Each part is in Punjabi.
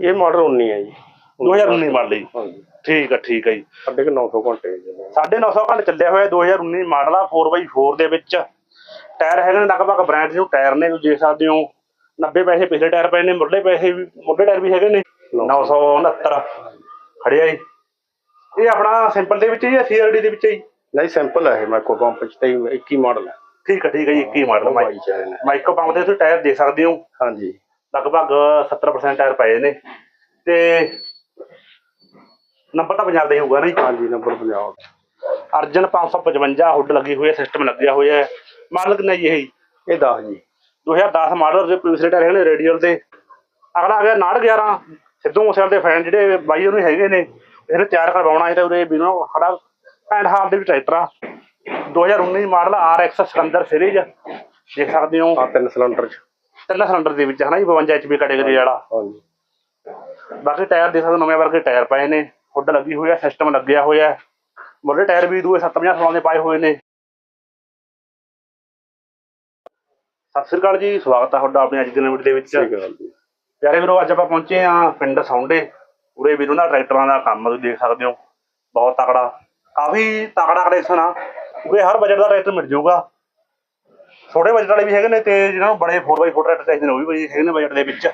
ਇਹ ਮਾਡਲ 19 ਹੈ ਜੀ। 2019 ਮਾਡਲ ਜੀ। ਹਾਂਜੀ। ਠੀਕ ਆ ਠੀਕ ਆ ਜੀ। ਸਾਢੇ ਕੁ 900 ਘੰਟੇ ਚੱਲੇ 950 ਘੰਟੇ ਚੱਲਿਆ ਹੋਇਆ 2019 ਮਾਡਲ ਆ 4x4 ਦੇ ਵਿੱਚ। ਟਾਇਰ ਹੈਗੇ ਨੇ ਲਗਭਗ ਬ੍ਰਾਂਡ ਨਿਊ ਟਾਇਰ ਨੇ ਤੁਸੀਂ ਦੇਖ ਸਕਦੇ ਹੋ। 90 ਪੈਸੇ ਪਿਛਲੇ ਟਾਇਰ ਪਏ ਨੇ ਮੁੱਢਲੇ ਪੈਸੇ ਵੀ ਮੁੱਢਲੇ ਟਾਇਰ ਵੀ ਹੈਗੇ ਨੇ। 969 ਖੜਿਆ ਜੀ। ਇਹ ਆਪਣਾ ਸਿੰਪਲ ਦੇ ਵਿੱਚ ਹੀ ਜਾਂ ਸੀਆਰਡੀ ਦੇ ਵਿੱਚ ਹੀ ਨਹੀਂ ਸਿੰਪਲ ਹੈ ਇਹ ਮਾਈਕਰੋ ਪੰਪ ਚ ਤੇ 21 ਮਾਡਲ ਹੈ ਠੀਕ ਆ ਠੀਕ ਆ ਜੀ 21 ਮਾਡਲ ਹੈ ਮਾਈਕੋ ਪੰਪ ਦੇ ਤੁਸੀਂ ਟਾਇਰ ਦੇਖ ਸਕਦੇ ਹੋ। ਹਾਂਜੀ। ਲਗਭਗ 70% ਟਾਇਰ ਪਏ ਨੇ। ਤੇ ਨੰਬਰ ਤਾਂ ਪੰਜਾਬ ਦਾ ਹੀ ਹੋਊਗਾ ਨਾ ਜੀ। ਹਾਂਜੀ ਨੰਬਰ 50 ਅਰਜਨ 555 ਹੁੱਡ ਲੱਗੀ ਹੋਈ ਹੈ ਸਿਸਟਮ ਲੱਗਿਆ ਹੋਇਆ ਹੈ। ਮਾਡਲ ਕਿੰਨਾ ਜੀ ਇਹ? ਇਹ 10 ਜੀ। 2010 ਮਾਡਲ ਦੇ ਪਿਛਲੇ ਟਾਇਰ ਹੈਗੇ ਨੇ ਰੇਡੀਅਲ ਤੇ ਅਗਲਾ ਆ ਗਿਆ 911 ਸਿੱਧੂ ਮੂਸੇਵਾਲੇ ਦੇ ਫੈਨ ਜਿਹੜੇ ਬਾਈ ਉਹਨੂੰ ਹੈਗੇ ਨੇ ਇਹਨੇ ਤਿਆਰ ਕਰਵਾਉਣਾ ਹੈ ਤੇ ਉਹਦੇ ਵੀ ਨੂੰ ਖੜਾ ਐਂਡ ਹਾਫ ਦੇ ਵੀ ਟਰੈਕਟਰ ਆ 2019 ਮਾਡਲ RX ਸਿਕੰਦਰ ਸੀਰੀਜ਼ ਦੇਖ ਸਕਦੇ ਹੋ। ਆ ਤਿੰਨ ਸਿਲੰਡਰ ਚ। ਤਿੰਨ ਸਿਲੰਡਰ ਦੇ ਵਿੱਚ ਹਨਾ ਜੀ 52 HP ਕੈਟਾਗਰੀ ਵਾਲਾ। ਹਾਂਜੀ। ਬਾਕੀ ਟਾਇਰ ਦੇਖ ਸਕਦੇ ਨਵੇਂ ਵਰਗੇ ਟਾਇਰ ਪਏ ਨੇ ਹੁੱਡ ਲੱਗੀ ਹੋਈ ਹੈ ਸਿਸਟਮ ਲੱਗਿਆ ਹੋਇਆ ਮੁੱਢਲੇ ਟਾਇਰ ਵੀ ਦੂਏ 750 ਸਾਲਾਂ ਦੇ ਪਾਏ ਹੋਏ ਨੇ। ਸਤਿ ਸ੍ਰੀ ਅਕਾਲ ਜੀ ਸਵਾਗਤ ਹੈ ਤੁਹਾਡਾ ਆਪਣੀ ਅੱਜ ਦੀ ਨਵੀਂ ਵੀਡੀਓ ਦੇ ਵਿੱਚ ਪਿਆਰੇ ਵੀਰੋ ਅੱਜ ਆਪਾਂ ਪਹੁੰਚੇ ਆ ਪਿੰਡ ਸੌਂਡੇ। ਉਰੇ ਵੀਰੋ ਦਾ ਟਰੈਕਟਰਾਂ ਦਾ ਕੰਮ ਤੁਸੀਂ ਦੇਖ ਸਕਦੇ ਹੋ। ਬਹੁਤ ਤਕੜਾ ਕਾਫੀ ਤਕੜਾ ਕਲੈਕਸ਼ਨ ਆ। ਕਿਉਂਕਿ ਹਰ ਬਜਟ ਦਾ ਟਰੈਕਟਰ ਮਿਲ ਜਾਊਗਾ। ਛੋਟੇ ਬਜਟ ਵਾਲੇ ਵੀ ਹੈਗੇ ਨੇ ਤੇ ਜਿਹਨਾਂ ਨੂੰ ਬੜੇ 4x4 ਟਰੈਕਟਰ ਚਾਹੀਦੇ ਨੇ ਉਹ ਵੀ ਬਈ ਹੈਗੇ ਨੇ ਬਜਟ ਦੇ ਵਿੱਚ।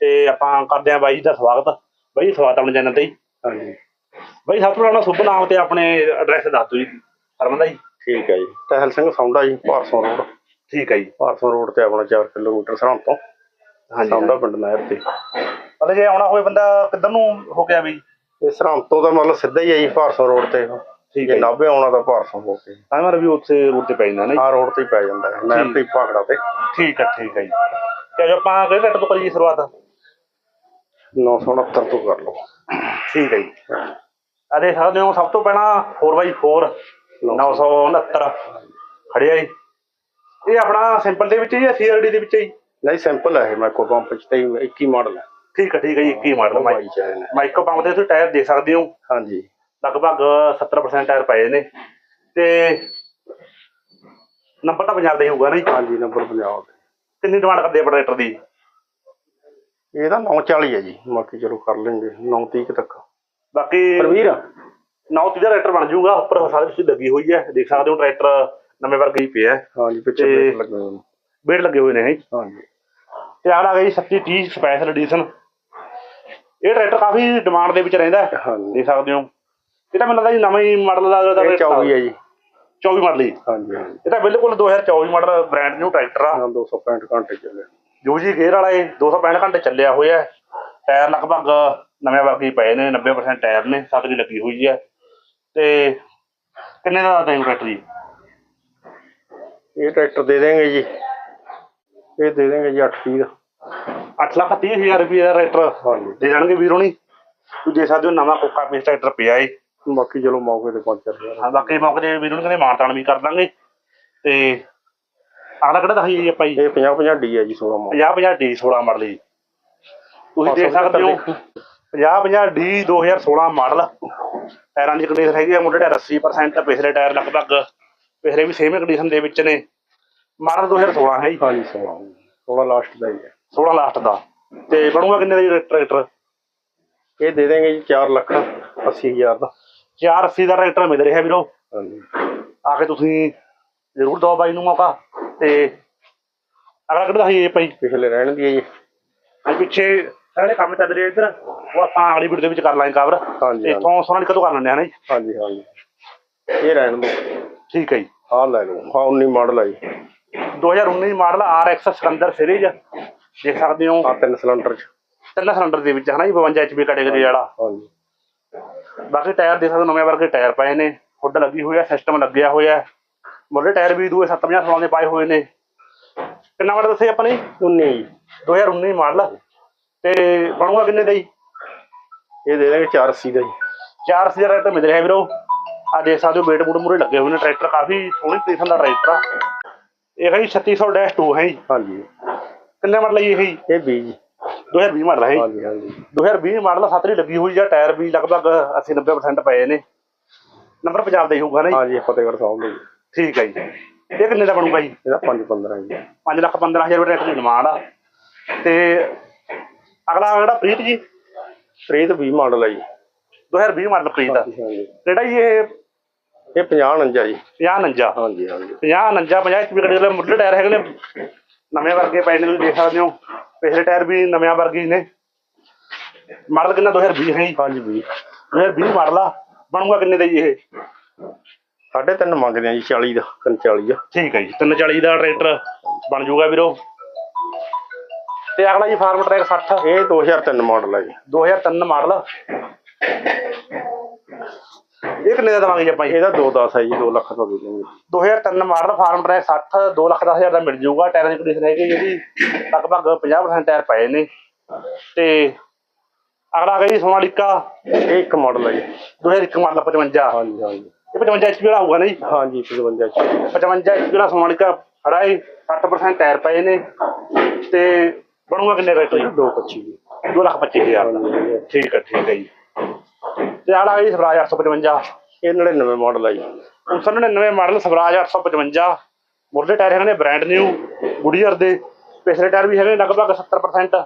ਤੇ ਆਪਾਂ ਕਰਦੇ ਆ ਬਾਈ ਜੀ ਦਾ ਸਵਾਗਤ। ਬਾਈ ਜੀ, ਸਵਾਗਤ ਆਪਣੇ ਚੈਨਲ ਤੇ ਜੀ। ਹਾਂਜੀ। ਬਾਈ ਸਭ ਤੋਂ ਪਹਿਲਾਂ ਸ਼ੁਭ ਨਾਮ ਤੇ ਆਪਣੇ ਐਡਰੈਸ ਦੱਸ ਦਿਓ ਜੀ। ਹਰਮਨ ਦਾ ਜੀ। ਠੀਕ ਹੈ ਜੀ। ਟਹਿਲ ਸਿੰਘ ਸੌਂਡਾ ਜੀ ਭਾਰਸੋਂ ਰੋਡ। ਠੀਕ ਹੈ ਜੀ। ਭਾਰਸੋਂ ਰੋਡ ਤੇ ਆਪਣਾ 4 ਕਿਲੋਮੀਟਰ ਸਰਹੰਦ ਤੋਂ। ਹਾਂਜੀ। ਸੌਂਡਾ ਪਿੰਡ ਨਹਿਰ ਤੇ। ਮਤਲਬ ਜੇ ਆਉਣਾ ਹੋਵੇ ਬੰਦਾ ਕਿੱਧਰ ਨੂੰ ਹੋ ਗਿਆ ਬਈ ਇਹ ਸਰਹੰਦ ਤੋਂ ਤਾਂ ਮਤਲਬ ਸਿੱਧਾ ਹੀ ਹੈ ਜੀ ਭਾਰਸੋਂ ਰੋਡ ਤੇ। ਠੀਕ ਹੈ ਨਾਭੇ ਆਉਣਾ ਤਾਂ ਭਾਰਸੋਂ ਹੋ ਕੇ। ਟਾਈਮਰ ਵੀ ਉੱਥੇ ਰੂਟ ਤੇ ਪੈ ਜਾਂਦਾ ਨਾ ਜੀ। ਆ ਰੋਡ ਤੇ ਹੀ ਪੈ ਜਾਂਦਾ ਹੈ। ਨਹਿਰ ਤੇ ਹੀ ਭਾਖੜਾ ਤੇ। ਠੀਕ ਹੈ ਠੀਕ ਹੈ ਜੀ। ਤੇ ਜੋ ਆਪਾਂ ਕਿਹੜੇ ਟਰੈਕਟਰ ਤੋਂ ਕਰੀਏ ਸ਼ੁਰੂਆਤ। 969 ਤੋਂ ਕਰ ਲਓ। ਠੀਕ ਹੈ ਜੀ। ਆ ਦੇਖ ਸਕਦੇ ਹੋ ਸਭ ਤੋਂ ਪਹਿਲਾਂ 4x4 969 ਖੜਿਆ ਜੀ। ਇਹ ਆਪਣਾ ਸਿੰਪਲ ਦੇ ਵਿੱਚ ਹੀ ਜਾਂ ਸੀਆਰਡੀ ਦੇ ਵਿੱਚ ਹੀ? ਨਹੀਂ ਸਿੰਪਲ ਹੈ ਇਹ ਮਾਈਕਰੋ ਪੰਪ ਚ ਤੇ 21 ਮਾਡਲ ਹੈ। ਠੀਕ ਹੈ ਠੀਕ ਹੈ ਜੀ 21 ਮਾਡਲ ਹੈ। ਮਾਈਕੋ ਪੰਪ ਦੇ ਤੁਸੀਂ ਟਾਇਰ ਦੇਖ ਸਕਦੇ ਹੋ। ਹਾਂਜੀ। ਲਗਭਗ 70% ਟਾਇਰ ਪਏ ਨੇ। ਤੇ ਨੰਬਰ ਤਾਂ ਪੰਜਾਬ ਦਾ ਹੀ ਹੋਊਗਾ ਨਾ ਜੀ। ਹਾਂਜੀ ਨੰਬਰ 50 ਕਿੰਨੀ ਡਿਮਾਂਡ ਕਰਦੇ ਆ ਟਰੈਕਟਰ ਦੀ? ਇਹ ਤਾਂ 940 ਹੈ ਜੀ। ਬਾਕੀ ਚਲੋ ਕਰ ਲੈਂਗੇ 930 ਤੱਕ। ਬਾਕੀ ਪਰਵੀਰ? 930 ਦਾ ਟਰੈਕਟਰ ਬਣ ਜਾਊਗਾ। ਉੱਪਰ ਸਾਰੇ ਤੁਸੀਂ ਲੱਗੀ ਹੋਈ ਹੈ। ਦੇਖ ਸਕਦੇ ਹੋ ਟਰੈਕਟਰ ਨਵੇਂ ਵਰਗੇ ਹੀ ਪਿਆ। ਹਾਂਜੀ ਪਿੱਛੇ ਤੇ- ਬ੍ਰੇਕ ਲੱਗੇ ਹੋਏ ਨੇ। ਬੇੜ ਲੱਗੇ ਹੋਏ ਨੇ ਹੈ ਹਾਂਜੀ। ਤੇ ਆਹ ਆ ਗਈ 3730 ਸਪੈਸ਼ਲ ਐਡੀਸ਼ਨ ਇਹ ਟਰੈਕਟਰ ਕਾਫੀ ਡਿਮਾਂਡ ਦੇ ਵਿੱਚ ਰਹਿੰਦਾ ਦੇਖ ਸਕਦੇ ਹੋ। ਇਹ ਤਾਂ ਮੈਨੂੰ ਲੱਗਦਾ ਜੀ ਨਵਾਂ ਹੀ ਮਾਡਲ ਦਾ ਦਾ ਇਹ 24 ਹੈ ਜੀ। 24 ਮਾਡਲ ਹੀ। ਹਾਂਜੀ ਹਾਂਜੀ। ਇਹ ਤਾਂ ਬਿਲਕੁਲ 2024 ਮਾਡਲ ਬ੍ਰਾਂਡ ਨਿਊ ਟਰੈਕਟਰ ਆ। ਹਾਂ 265 ਘੰਟੇ ਚੱਲੇ। ਯੂਜੀ ਗੇਅਰ ਵਾਲਾ ਇਹ 265 ਘੰਟੇ ਚੱਲਿਆ ਹੋਇਆ ਟਾਇਰ ਲਗਭਗ ਨਵੇਂ ਵਰਗੇ ਪਏ ਨੇ 90% ਟਾਇਰ ਨੇ ਸੱਤ ਦੀ ਲੱਗੀ ਹੋਈ ਹੈ। ਤੇ ਕਿੰਨੇ ਦਾ ਟਾਈਮ ਟਰੈਕਟਰ ਜੀ? ਇਹ ਟਰੈਕਟਰ ਦੇ ਦੇਂਗੇ ਜੀ। ਇਹ ਦੇ ਦੇਂਗੇ ਜੀ 8 ਦਾ। 8 ਲੱਖ 30 ਹਜ਼ਾਰ ਰੁਪਏ ਦਾ ਟਰੈਕਟਰ ਹਾਂਜੀ। ਦੇ ਜਾਣਗੇ ਵੀਰੋ ਨਹੀਂ ਤੁਸੀਂ ਦੇ ਸਕਦੇ ਹੋ ਨਵਾਂ ਕੋਕਾ ਪੇਸ ਟਰੈਕਟਰ ਪਿਆ ਏ। ਬਾਕੀ ਚਲੋ ਮੌਕੇ ਤੇ ਪਹੁੰਚ ਜਾਂਦੇ ਹਾਂ ਬਾਕੀ ਮੌਕੇ ਤੇ ਵੀਰੋ ਨੂੰ ਕਹਿੰਦੇ ਵੀ ਕਰ ਦਾਂਗੇ। ਤੇ ਅਗਲਾ ਕਿਹੜਾ ਦੱਸੀ ਜੀ ਆਪਾਂ ਜੀ? ਇਹ 50 50 ਡੀ ਹੈ ਜੀ 16 ਮੌਕੇ 50 50 ਡੀ 16 ਮਾਡਲ ਜੀ। ਤੁਸੀਂ ਦੇਖ ਸਕਦੇ ਹੋ 50 50 ਡੀ 2016 ਮਾਡਲ। ਟਾਇਰਾਂ ਦੀ ਕੰਡੀਸ਼ਨ ਹੈਗੀ ਆ ਮੁੰਡੇ ਟਾਇਰ 80% ਪਿਛਲੇ ਟਾਇਰ ਲਗਭਗ ਪਿਛਲੇ ਵੀ ਸੇਮ ਕੰਡੀਸ਼ਨ ਦੇ ਵਿੱਚ ਨੇ। ਮਾਡਲ 2016 ਹੈ ਜੀ। ਹਾਂਜੀ 16 16 ਲਾਸਟ ਦਾ ਹੀ ਹੈ। 16 ਲਾਸਟ ਦਾ। ਤੇ ਬਣੂਗਾ ਕਿੰਨੇ ਦਾ ਜੀ ਟਰੈਕਟਰ? ਇਹ ਦੇ ਦੇਂਗੇ ਜੀ 4 ਲੱਖ 80 ਹਜ਼ਾਰ ਦਾ। 480 ਦਾ ਟਰੈਕਟਰ ਮਿਲ ਰਿਹਾ ਵੀਰੋ। ਹਾਂਜੀ। ਆ ਕੇ ਤੁਸੀਂ ਜ਼ਰੂਰ ਦਿਓ ਬਾਈ ਨੂੰ ਮੌਕਾ ਤੇ ਅਗਲਾ ਕਿਹੜਾ ਦੱਸੀ ਇਹ ਭਾਈ। ਪਿਛਲੇ ਰਹਿਣ ਦੀ ਹੈ ਜੀ। ਅੱਜ ਪਿੱਛੇ ਸਾਰੇ ਕੰਮ ਚੱਲ ਰਹੇ ਇੱਧਰ। ਉਹ ਆਪਾਂ ਅਗਲੀ ਵੀਡੀਓ ਦੇ ਵਿੱਚ ਕਰ ਲਾਂਗੇ ਕਵਰ ਹਾਂਜੀ ਇੱਥੋਂ ਸੋਨਾਲੀ ਕਦੋਂ ਕਰ ਲੈਂਦੇ ਆ ਨਾ ਜੀ? ਹਾਂਜੀ ਹਾਂਜੀ। ਇਹ ਰਹਿਣ ਦੋ ਠੀਕ ਹੈ ਜੀ। ਆਹ ਲੈ ਲਓ। ਹਾਂ 19 ਮਾਡਲ ਹੈ ਜੀ। 2019 ਮਾਡਲ RX ਸਿਕੰਦਰ ਸੀਰੀਜ਼ ਦੇਖ ਸਕਦੇ ਹੋ। ਆ ਤਿੰਨ ਸਿਲੰਡਰ ਚ। ਤਿੰਨ ਸਿਲੰਡਰ ਦੇ ਵਿੱਚ ਹਨਾ ਜੀ 52 HP ਕੈਟਾਗਰੀ ਵਾਲਾ। ਹਾਂਜੀ। ਬਾਕੀ ਟਾਇਰ ਦੇਖ ਸਕਦੇ ਨਵੇਂ ਵਰਗੇ ਟਾਇਰ ਪਏ ਨੇ। ਹੁੱਡ ਲੱਗੀ ਹੋਈ ਹੈ ਸਿਸਟਮ ਲੱਗਿਆ ਹੋਇਆ ਹੈ। ਮੁੱਢਲੇ ਟਾਇਰ ਵੀ ਦੂਏ 750 ਸਾਲਾਂ ਦੇ ਪਾਏ ਹੋਏ ਨੇ। ਕਿੰਨਾ ਮਾਡਲ ਦੱਸੇ ਆਪਾਂ ਨੇ? 19 ਜੀ 2019 ਮਾਡਲ। ਤੇ ਬਣੂਗਾ ਕਿੰਨੇ ਦਾ ਜੀ? ਇਹ ਦੇ ਦੇਂਗੇ 480 ਦਾ ਜੀ। 4000 ਰੁਪਏ ਮਿਲ ਰਿਹਾ ਵੀਰੋ। ਆ ਦੇਖ ਸਕਦੇ ਹੋ ਵੇਟ ਬੂਟ ਮੂਰੇ ਲੱਗੇ ਹੋਏ ਨੇ। ਟਰੈਕਟਰ ਕਾਫੀ ਸੋਹਣੀ ਕੰਡੀਸ਼ਨ ਦਾ ਟਰੈਕਟਰ ਆ। ਇਹ ਹੈ ਜੀ 3600-2 ਹੈ ਜੀ। ਹਾਂਜੀ। ਕਿੰਨੇ ਮਾਡਲ ਹੈ ਜੀ ਇਹ? ਇਹ 20 ਜੀ। 2020 ਮਾਡਲ ਹੈ ਜੀ ਹਾਂਜੀ ਹਾਂਜੀ। 2020 ਮਾਡਲ ਸੱਤ ਦੀ ਲੱਗੀ ਹੋਈ ਆ ਟਾਇਰ ਵੀ ਲਗਭਗ 80 90% ਪਏ ਨੇ। ਨੰਬਰ ਪੰਜਾਬ ਦਾ ਹੀ ਹੋਊਗਾ ਨਾ ਜੀ? ਹਾਂਜੀ ਫਤਿਹਗੜ੍ਹ ਸਾਹਿਬ ਦਾ ਜੀ ਠੀਕ ਹੈ ਜੀ। ਇਹ ਕਿੰਨੇ ਦਾ ਬਣੂਗਾ ਜੀ? ਇਹਦਾ 5 15 ਜੀ। 5 ਲੱਖ 15000 ਰੁਪਏ ਟਰੈਕਟਰ ਦੀ ਡਿਮਾਂਡ ਆ। ਤੇ ਅਗਲਾ ਜਿਹੜਾ ਪ੍ਰੀਤ ਜੀ? ਪ੍ਰੀਤ 20 ਮਾਡਲ ਹੈ ਜੀ। 2020 ਮਾਡਲ ਪ੍ਰੀਤ ਹਾਂਜੀ ਕਿਹੜਾ ਜੀ ਇਹ? ਇਹ 50 49 ਜੀ। 50 49 ਹਾਂਜੀ ਹਾਂਜੀ। 50 49 50 HP ਗੱਡੀ ਦੇ ਮੁੱਢਲੇ ਟਾਇਰ ਹੈਗੇ ਨੇ। ਨਵੇਂ ਵਰਗੇ ਤੁਸੀਂ ਦੇਖ ਸਕਦੇ ਹੋ। ਪਿਛਲੇ ਟਾਇਰ ਵੀ ਨਵੇਂ ਵਰਗੇ ਹੀ ਨੇ। ਮਾਡਲ ਕਿੰਨਾ? 2020 ਹੈ ਜੀ। ਹਾਂਜੀ 20 2020 ਮਾਡਲ ਆ। ਬਣੂਗਾ ਕਿੰਨੇ ਦਾ ਜੀ ਇਹ? ਸਾਢੇ ਤਿੰਨ ਮੰਗਦੇ ਆ ਜੀ 40 ਦਾ 45 ਦਾ। ਠੀਕ ਹੈ ਜੀ। 340 ਦਾ ਟਰੈਕਟਰ ਬਣ ਜਾਊਗਾ ਵੀਰੋ। ਤੇ ਅਗਲਾ ਜੀ ਫਾਰਮ ਟਰੈਕ 60 ਇਹ 2003 ਮਾਡਲ ਹੈ ਜੀ। 2003 ਮਾਡਲ। ਇਹ ਕਿੰਨੇ ਦਾ ਦਵਾਂਗੇ ਜੀ ਆਪਾਂ ਜੀ। ਇਹਦਾ 210 ਹੈ ਜੀ 2 ਲੱਖ ਦਾ ਦੇ ਦੇਣਗੇ 2003 ਮਾਡਲ ਫਾਰਮ ਟਰੈਕ 60 2 ਲੱਖ ਦਸ ਹਜ਼ਾਰ ਦਾ ਮਿਲ ਜਾਊਗਾ ਟਾਇਰਾਂ ਦੀ ਕੰਡੀਸ਼ਨ ਹੈਗੀ ਜਿਹੜੀ ਲਗਭਗ 50% ਟਾਇਰ ਪਏ ਨੇ। ਤੇ ਅਗਲਾ ਆ ਗਿਆ ਜੀ ਸੋਨਾਲੀਕਾ। ਇਹ ਇੱਕ ਮਾਡਲ ਹੈ ਜੀ। 2001 ਮਾਡਲ 55 ਹਾਂਜੀ ਹਾਂਜੀ। ਇਹ 55 HP ਵਾਲਾ ਹੋਊਗਾ ਨਾ ਜੀ? ਹਾਂਜੀ 55 ਚ 55 HP ਵਾਲਾ ਸੋਨਾਲੀਕਾ ਖੜਾ ਹੈ 60% ਟਾਇਰ ਪਏ ਨੇ। ਤੇ ਬਣੂਗਾ ਕਿੰਨੇ ਰੇਟ ਜੀ? 225 ਜੀ 2 ਲੱਖ 25 ਹਜ਼ਾਰ ਦਾ। ਠੀਕ ਹੈ ਠੀਕ ਹੈ ਜੀ। ਆ ਗਿਆ ਜੀ ਸਵਰਾਜ 855 ਇਹ 99 ਮਾਡਲ ਹੈ ਜੀ। 1999 ਮਾਡਲ ਸਵਰਾਜ 855 ਮੁਰਲੇ ਟਾਇਰ ਹੈਗੇ ਨੇ ਬ੍ਰਾਂਡ ਨਿਊ ਗੁਡੀਅਰ ਦੇ। ਪਿਛਲੇ ਟਾਇਰ ਵੀ ਹੈਗੇ ਲਗਭਗ 70%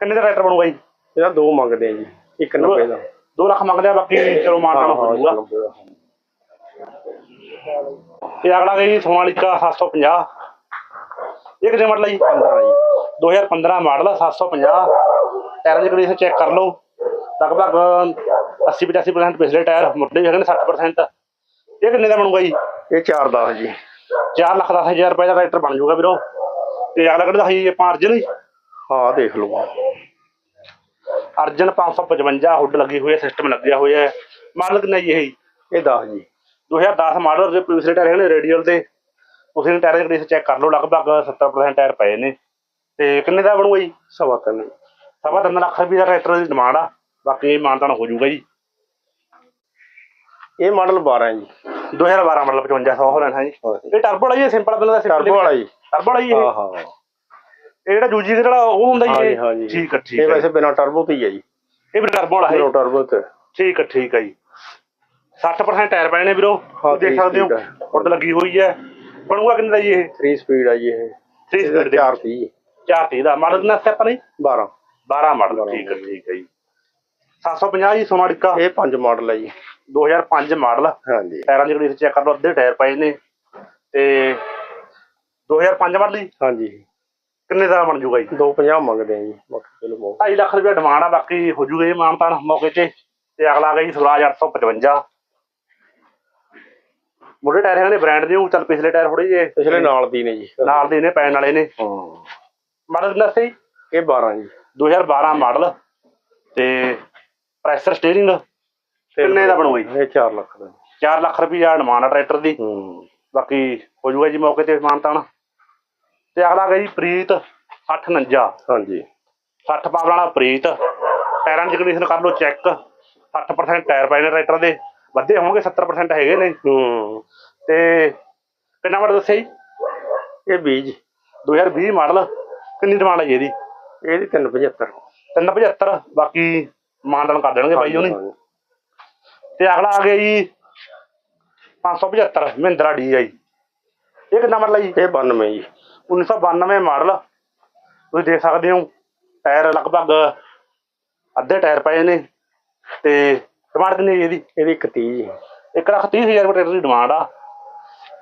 ਕਿੰਨੇ ਦਾ ਟਰੈਕਟਰ ਬਣੂਗਾ ਜੀ? ਇਹਦਾ ਦੋ ਮੰਗਦੇ ਆ ਜੀ ਇੱਕ 90 ਦਾ। ਦੋ ਲੱਖ ਮੰਗਦੇ ਆ ਬਾਕੀ ਚਲੋ ਮਾਰਨਾ ਹੋ ਇੱਕ ਜਾਊਗਾ 90 ਦਾ ਤੇ ਅਗਲਾ ਜੀ ਸੋਨਾਲੀਕਾ 750 ਇਹ ਕਿੰਨੇ ਮਾਡਲ ਹੈ ਜੀ? 15 ਜੀ। 2015 ਮਾਡਲ 750 ਟਾਇਰਾਂ ਦੀ ਕੰਡੀਸ਼ਨ ਚੈੱਕ ਕਰ ਲਓ। ਲਗਭਗ 80 85% ਪਿਛਲੇ ਟਾਇਰ ਮੁੱਢੇ ਵੀ ਹੈਗੇ ਨੇ 60% ਇਹ ਕਿੰਨੇ ਦਾ ਬਣੂਗਾ ਜੀ? ਇਹ 410 ਜੀ। 4 ਲੱਖ ਦਸ ਹਜ਼ਾਰ ਰੁਪਏ ਦਾ ਟਰੈਕਟਰ ਬਣ ਜਾਊਗਾ ਵੀਰੋ। ਤੇ ਅਗਲਾ ਕਿਹੜਾ ਸੀ ਆਪਾਂ ਅਰਜਨ ਜੀ? ਹਾਂ ਦੇਖ ਲਓ ਅਰਜਨ 555 ਹੁੱਡ ਲੱਗੀ ਹੋਈ ਹੈ ਸਿਸਟਮ ਲੱਗਿਆ ਹੋਇਆ ਹੈ। ਮਾਡਲ ਕਿੰਨਾ ਜੀ ਇਹ? ਇਹ 10 ਜੀ। 2010 ਮਾਡਲ ਦੇ ਪਿਛਲੇ ਟਾਇਰ ਹੈਗੇ ਨੇ ਰੇਡੀਅਲ ਤੇ ਤੁਸੀਂ ਨੇ ਟਾਇਰ ਦੀ ਕੰਡੀਸ਼ਨ ਚੈੱਕ ਕਰ ਲਓ ਲਗਭਗ 70% ਟਾਇਰ ਪਏ ਨੇ। ਤੇ ਕਿੰਨੇ ਦਾ ਬਣੂਗਾ ਜੀ? ਸਵਾ ਤਿੰਨ। ਸਵਾ ਤਿੰਨ ਲੱਖ ਰੁਪਏ ਦਾ ਟਰੈਕਟਰ ਦੀ ਡਿਮਾਂਡ ਆ। ਬਾਕੀ ਮਾਨਤਾਨ ਹੋ ਜਾਊਗਾ ਜੀ। ਇਹ ਮਾਡਲ 12 ਜੀ। 2012 ਮਾਡਲ 5500 ਹੋ ਲੈਣਾ ਜੀ। ਇਹ ਟਰਬੋ ਵਾਲਾ ਜੀ ਸਿੰਪਲ ਬਿਲ ਦਾ ਟਰਬੋ ਵਾਲਾ ਜੀ। ਟਰਬੋ ਵਾਲਾ ਜੀ ਇਹ। ਹਾਂ ਹਾਂ। ਇਹ ਜਿਹੜਾ ਜੂਜੀ ਦਾ ਜਿਹੜਾ ਉਹ ਹੁੰਦਾ ਜੀ ਇਹ? ਠੀਕ ਹੈ ਠੀਕ ਇਹ ਹੈ ਵੈਸੇ ਬਿਨਾ ਟਰਬੋ ਤੇ ਹੀ ਹੈ ਜੀ। ਇਹ ਵੀ ਟਰਬੋ ਵਾਲਾ ਹੈ। ਬਿਨਾ ਟਰਬੋ ਤੇ। ਠੀਕ ਹੈ ਠੀਕ ਹੈ ਜੀ। 60% ਟਾਇਰ ਪਏ ਨੇ ਵੀਰੋ। ਹਾਂ, ਦੇਖ ਸਕਦੇ ਹੋ ਹੈ। ਹੁੱਡ ਲੱਗੀ ਹੋਈ ਹੈ। ਬਣੂਗਾ ਕਿੰਨੇ ਦਾ ਜੀ ਇਹ? 3 ਸਪੀਡ ਆ ਜੀ ਇਹ। 3 ਇਹਦਾ ਸਪੀਡ ਦੇ 4 30 ਚਾਰ ਤੀਹ ਦਾ। ਮਾਡਲ ਕਿੰਨਾ ਸਟੈਪ ਨਹੀਂ 12 12 ਮਾਡਲ ਠੀਕ ਹੈ ਠੀਕ ਹੈ ਜੀ। 750 ਜੀ ਸੋਨਾਲੀਕਾ ਇਹ 5 ਮਾਡਲ ਹੈ ਜੀ। 2005 ਮਾਡਲ। ਹਾਂਜੀ। ਟਾਇਰਾਂ ਦੀ ਕੰਡੀਸ਼ਨ ਚੈੱਕ ਕਰ ਲਓ ਅੱਧੇ ਟਾਇਰ ਪਏ ਨੇ। ਤੇ 2005 ਮਾਡਲ ਜੀ। ਹਾਂਜੀ। ਕਿੰਨੇ ਦਾ ਬਣ ਜੂਗਾ ਜੀ? 250 ਮੰਗਦੇ ਆ ਜੀ ਬਾਕੀ ਚਲੋ ਬਹੁਤ। 2.5 ਲੱਖ ਰੁਪਏ ਡਿਮਾਂਡ ਆ ਬਾਕੀ ਹੋ ਜੂਗਾ ਇਹ ਮਾਨਤਾਨ ਮੌਕੇ ਤੇ। ਤੇ ਅਗਲਾ ਜੀ ਸਵਰਾਜ 855 ਮੁੱਢੇ ਟਾਇਰ ਹੈਗੇ ਨੇ ਬ੍ਰਾਂਡ ਦੇ ਉਹ ਚੱਲ ਪਿਛਲੇ ਟਾਇਰ ਥੋੜੇ ਜਿਹੇ। ਪਿਛਲੇ ਨਾਲ ਦੀ ਨੇ ਜੀ। ਨਾਲ ਦੇ ਨੇ ਪੈਣ ਵਾਲੇ ਨੇ। ਹਾਂ। ਮਾਡਲ ਕਿੰਨਾ ਸੀ? ਇਹ 12 ਜੀ। 2012 ਮਾਡਲ। ਤੇ ਪ੍ਰੈਸ਼ਰ ਸਟੀਅਰਿੰਗ ਕਿੰਨੇ ਦਾ ਬਣੂਗਾ ਜੀ? ਇਹ 4 ਲੱਖ ਦਾ। 4 ਲੱਖ ਰੁਪਏ ਡਿਮਾਂਡ ਆ ਟਰੈਕਟਰ ਦੀ। ਹੂੰ। ਬਾਕੀ ਹੋ ਜੂਗਾ ਜੀ ਮੌਕੇ ਤੇ ਮਾਨਤਾਨ ਤੇ ਅਗਲਾ ਗਿਆ ਜੀ ਪ੍ਰੀਤ 6049 ਹਾਂਜੀ। 60 ਪਾਵਰ ਵਾਲਾ ਪ੍ਰੀਤ। ਟਾਇਰਾਂ ਦੀ ਕੰਡੀਸ਼ਨ ਕਰ ਲਓ ਚੈੱਕ 60% ਟਾਇਰ ਪਏ ਨੇ ਟਰੈਕਟਰ ਦੇ। ਵੱਧੇ ਹੋਣਗੇ 70% ਹੈਗੇ ਨੇ। ਹੂੰ। ਤੇ ਕਿੰਨਾ ਮਾਡਲ ਦੱਸਿਆ ਜੀ? ਇਹ 20 ਜੀ। 2020 ਮਾਡਲ ਕਿੰਨੀ ਡਿਮਾਂਡ ਹੈ ਜੀ ਇਹਦੀ? ਇਹਦੀ 375 375 ਬਾਕੀ ਮਾਨਦਾਨ ਕਰ ਦੇਣਗੇ ਬਾਈ ਉਹਨੇ। ਤੇ ਅਗਲਾ ਆ ਗਿਆ ਜੀ 575 ਮਹਿੰਦਰਾ ਡੀ ਆਈ। ਇਹ ਕਿੰਨਾ ਮਾਡਲ ਹੈ ਜੀ। ਇਹ 92 ਜੀ 1992 ਮਾਡਲ। ਤੁਸੀਂ ਦੇਖ ਸਕਦੇ ਹੋ ਟਾਇਰ ਲਗਭਗ ਅੱਧੇ ਟਾਇਰ ਪਏ ਨੇ ਤੇ ਡਿਮਾਂਡ ਕਿੰਨੀ ਹੈ ਇਹਦੀ? ਇਹਦੀ 31 ਜੀ। ਇੱਕ ਲੱਖ ਤੀਹ ਹਜ਼ਾਰ ਰੁਪਏ ਦੀ ਡਿਮਾਂਡ ਆ।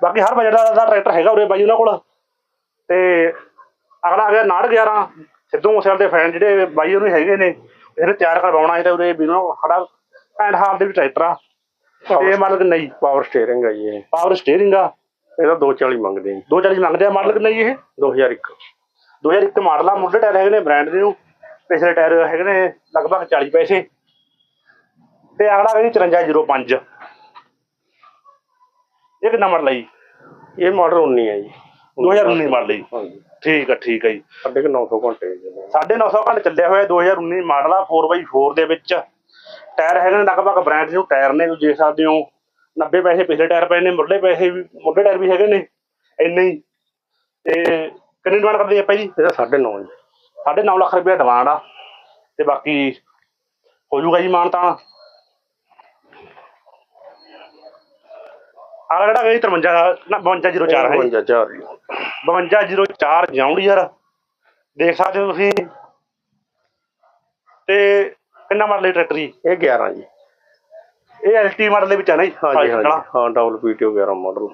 ਬਾਕੀ ਹਰ ਬਜਟ ਦਾ ਟਰੈਕਟਰ ਹੈਗਾ ਉਰੇ ਬਾਈ ਉਹਨਾਂ ਕੋਲ। ਤੇ ਅਗਲਾ ਆ ਗਿਆ 911 ਸਿੱਧੂ ਮੂਸੇਵਾਲ ਦੇ ਫੈਨ ਜਿਹੜੇ ਬਾਈ ਉਹਨੂੰ ਹੈਗੇ ਨੇ। ਇਹਨੇ ਤਿਆਰ ਕਰਵਾਉਣਾ ਹੈ ਤੇ ਉਹਨਾਂ ਕੋਲ ਖੜਾ ਐਂਡ ਹਾਫ ਦੇ ਵੀ ਟਰੈਕਟਰ ਆ। ਤੇ ਕਿੰਨਾ ਜੀ? ਪਾਵਰ ਸਟੀਅਰਿੰਗ ਹੈ ਜੀ ਇਹ। ਪਾਵਰ ਸਟੀਅਰਿੰਗ ਆ। ਇਹਦਾ 240 ਮੰਗਦੇ ਆ। ਜੀ 240 ਮੰਗਦੇ ਆ ਮਾਡਲ ਕਿੰਨਾ ਜੀ ਇਹ? 2001 2001 ਮਾਡਲ ਆ। ਮੁੱਢੇ ਟਾਇਰ ਹੈਗੇ ਨੇ ਬ੍ਰਾਂਡ ਦੇ ਨੂੰ ਪਿਛਲੇ ਟਾਇਰ ਹੈਗੇ ਨੇ ਲਗਭਗ 40 ਪੈਸੇ। ਤੇ ਅਗਲਾ ਹੈ ਜੀ 5405 ਇਹ ਕਿੰਨਾ ਮਾਡਲ ਹੈ ਜੀ? ਇਹ ਮਾਡਲ 19 ਹੈ ਜੀ। 2019 ਮਾਡਲ ਹੈ ਜੀ। ਹਾਂਜੀ। ਠੀਕ ਹੈ ਠੀਕ ਹੈ ਜੀ। ਸਾਢੇ ਕੁ 900 ਘੰਟੇ ਜੀ 950 ਘੰਟੇ ਚੱਲਿਆ ਹੋਇਆ 2019 ਮਾਡਲ ਆ 4x4 ਦੇ ਵਿੱਚ। ਟਾਇਰ ਹੈਗੇ ਨੇ ਲਗਭਗ ਬ੍ਰਾਂਡ ਨੂੰ ਟਾਇਰ ਨੇ ਤੁਸੀਂ ਦੇਖ ਸਕਦੇ ਹੋ। 90 ਪੈਸੇ ਪਿਛਲੇ ਟਾਇਰ ਪਏ ਨੇ ਮੁੱਢਲੇ ਪੈਸੇ ਵੀ ਮੁੱਢਲੇ ਟਾਇਰ ਵੀ ਹੈਗੇ ਨੇ। ਇੰਨੇ ਹੀ। ਤੇ ਕਿੰਨੀ ਡਿਮਾਂਡ ਕਰਦੇ ਆਪਾਂ ਜੀ? ਇਹਦਾ 9.5 ਜੀ। ਸਾਢੇ ਨੌ ਲੱਖ ਰੁਪਏ ਡਿਮਾਂਡ ਆ। ਤੇ ਬਾਕੀ ਹੋ ਜੂਗਾ ਜੀ ਮਾਨ ਤਾਂ। ਆਹ ਜਿਹੜਾ ਗਈ 53 ਨਾ 5204 ਹੈ 52 ਚਾਰ ਜੀ 5204 ਜੌਂਡੀਅਰ ਦੇਖ ਸਕਦੇ ਹੋ ਤੁਸੀਂ। ਤੇ ਕਿੰਨਾ ਮਾਡਲ ਹੈ ਟਰੈਕਟਰ ਜੀ? ਇਹ 11 ਜੀ। ਇਹ ਐਲਟੀ ਮਾਡਲ ਦੇ ਵਿੱਚ ਹੈ ਨਾ ਜੀ? ਹਾਂਜੀ। ਹਾਂਜੀ। ਹਾਂ ਡਬਲ ਪੀਟੀਓ 11 ਮਾਡਲ।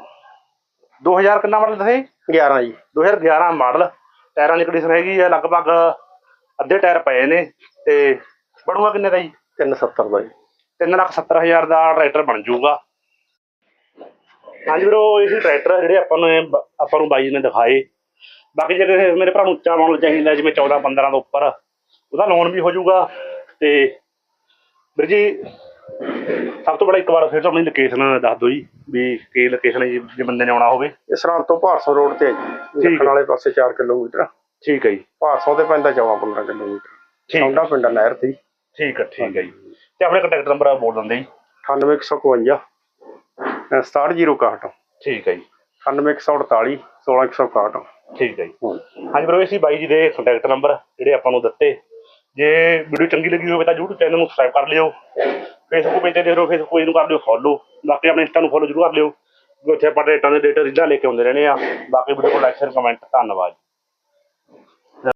2000 ਕਿੰਨਾ ਮਾਡਲ ਦੱਸੇ 11 ਜੀ। 2011 ਮਾਡਲ। ਟਾਇਰਾਂ ਦੀ ਕੰਡੀਸ਼ਨ ਹੈਗੀ ਆ ਲਗਭਗ ਅੱਧੇ ਟਾਇਰ ਪਏ ਨੇ ਤੇ ਬਣੂਗਾ ਕਿੰਨੇ ਦਾ ਜੀ? 370 ਦਾ ਜੀ। 370000 ਦਾ ਟਰੈਕਟਰ ਬਣ ਜਾਊਗਾ। ਹਾਂਜੀ ਵੀਰੋ ਇਹ ਟਰੈਕਟਰ ਜਿਹੜੇ ਆਪਾਂ ਨੂੰ ਆਪਾਂ ਨੂੰ ਬਾਈ ਜੀ ਨੇ ਦਿਖਾਏ। ਬਾਕੀ ਜੇ ਕਿਸੇ ਮੇਰੇ ਭਰਾ ਨੂੰ ਉੱਚਾ ਮਾਡਲ ਚਾਹੀਦਾ ਜਿਵੇਂ 14 15 ਤੋਂ ਉੱਪਰ ਉਹਦਾ ਲੋਨ ਵੀ ਹੋ ਜਾਊਗਾ। ਤੇ ਵੀਰ ਜੀ ਸਭ ਤੋਂ ਬੜਾ ਇੱਕ ਵਾਰ ਫਿਰ ਤੋਂ ਆਪਣੀ ਲੋਕੇਸ਼ਨ ਦੱਸ ਦਿਓ ਜੀ ਵੀ ਕੀ ਲੋਕੇਸ਼ਨ ਹੈ ਜੀ ਜੇ ਬੰਦੇ ਨੇ ਆਉਣਾ ਹੋਵੇ। ਇਹ ਸਰਹੰਦ ਤੋਂ ਭਾਰਸੋਂ ਰੋਡ ਤੇ ਹੈ ਜੀ। ਦੱਖਣ ਵਾਲੇ ਪਾਸੇ 4 ਕਿਲੋਮੀਟਰ ਠੀਕ ਹੈ ਜੀ। ਭਾਰਸੋਂ ਤੇ ਪੈਂਦਾ 14 15 ਕਿਲੋਮੀਟਰ। ਠੀਕ ਛੌਂਡਾ ਪਿੰਡ ਆ, ਨਹਿਰ ਤੇ ਜੀ। ਠੀਕ ਹੈ ਠੀਕ ਹੈ ਜੀ। ਤੇ ਆਪਣੇ ਕੰਟੈਕਟ ਨੰਬਰ ਬੋਲ ਦਿੰਦੇ ਜੀ। 98152 67061 ਠੀਕ ਹੈ ਜੀ। 98148 16161 ਠੀਕ ਹੈ ਜੀ। ਹਾਂਜੀ। ਬਰੋ ਸੀ ਬਾਈ ਜੀ ਦੇ ਕੰਟੈਕਟ ਨੰਬਰ ਜਿਹੜੇ ਆਪਾਂ ਨੂੰ ਦਿੱਤੇ। ਜੇ ਵੀਡੀਓ ਚੰਗੀ ਲੱਗੀ ਹੋਵੇ ਤਾਂ YouTube ਚੈਨਲ ਨੂੰ ਸਬਸਕ੍ਰਾਈਬ ਕਰ ਲਿਓ। ਫੇਸਬੁੱਕ ਪੇਜ ਤੇ ਦੇਖ ਹੋ ਫੇਸਬੁੱਕ ਪੇਜ ਨੂੰ ਕਰ ਲਿਓ ਫੋਲੋ ਬਾਕੀ ਆਪਣੇ ਇੰਸਟਾ ਨੂੰ ਫੋਲੋ ਜ਼ਰੂਰ ਕਰ ਲਿਓ। ਉੱਥੇ ਆਪਾਂ ਡੇਟਾਂ ਦੇ ਡੇਟਾ ਰੀਲਾਂ ਲੈ ਕੇ ਆਉਂਦੇ ਰਹਿੰਦੇ ਆ। ਬਾਕੀ ਵੀਡੀਓ ਨੂੰ ਲਾਈਕ ਸ਼ੇਅਰ ਕਮੈਂਟ ਧੰਨਵਾਦ